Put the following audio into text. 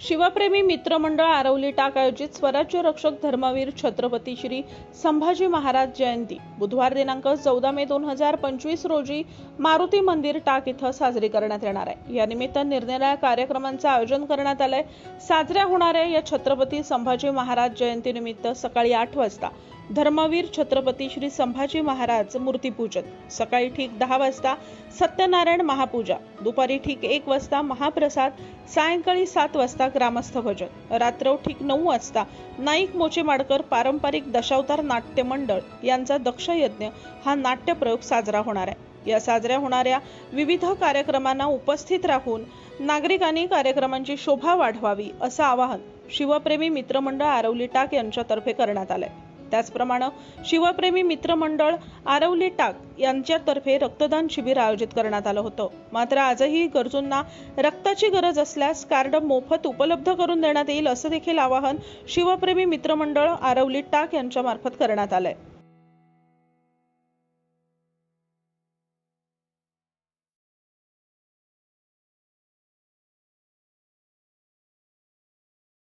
शिवप्रेमी मित्रमंडळ आरवली टाक आयोजित स्वराज्य रक्षक धर्मवीर छत्रपती श्री संभाजी महाराज जयंती. बुधवार दिनांक चौदा मे दोन हजार पंचवीस रोजी मारुती मंदिर टाक इथं साजरी करण्यात येणार आहे. या निमित्त निरनिराळ्या कार्यक्रमांचं आयोजन करण्यात आलंय. साजऱ्या होणाऱ्या या छत्रपती संभाजी महाराज जयंतीनिमित्त सकाळी आठ वाजता. धर्मवीर छत्रपती श्री संभाजी महाराज मूर्तीपूजन. सकाळी ठीक दहा वाजता सत्यनारायण महापूजा. दुपारी ठीक एक वाजता महाप्रसाद. सायंकाळी सात वाजता ग्रामस्थ भजन. रात्र ठीक नऊ वाजता नाईक मोचे माडकर पारंपरिक दशावतार नाट्य मंडळ यांचा दक्ष यज्ञ हा नाट्य प्रयोग साजरा होणार आहे. या साजऱ्या होणाऱ्या विविध कार्यक्रमांना उपस्थित राहून नागरिकांनी कार्यक्रमांची शोभा वाढवावी असं आवाहन शिवप्रेमी मित्रमंडळ आरवली टाक यांच्यातर्फे करण्यात आलंय. त्याचप्रमाणे शिवप्रेमी मित्रमंडळ आरवली टाक यांच्यातर्फे रक्तदान शिबिर आयोजित करण्यात आलं होतं. मात्र आजही गरजूंना रक्ताची गरज असल्यास कार्ड मोफत उपलब्ध करून देण्यात येईल असं देखील आवाहन शिवप्रेमी मित्रमंडळ आरवली टाक यांच्या मार्फत करण्यात आलंय.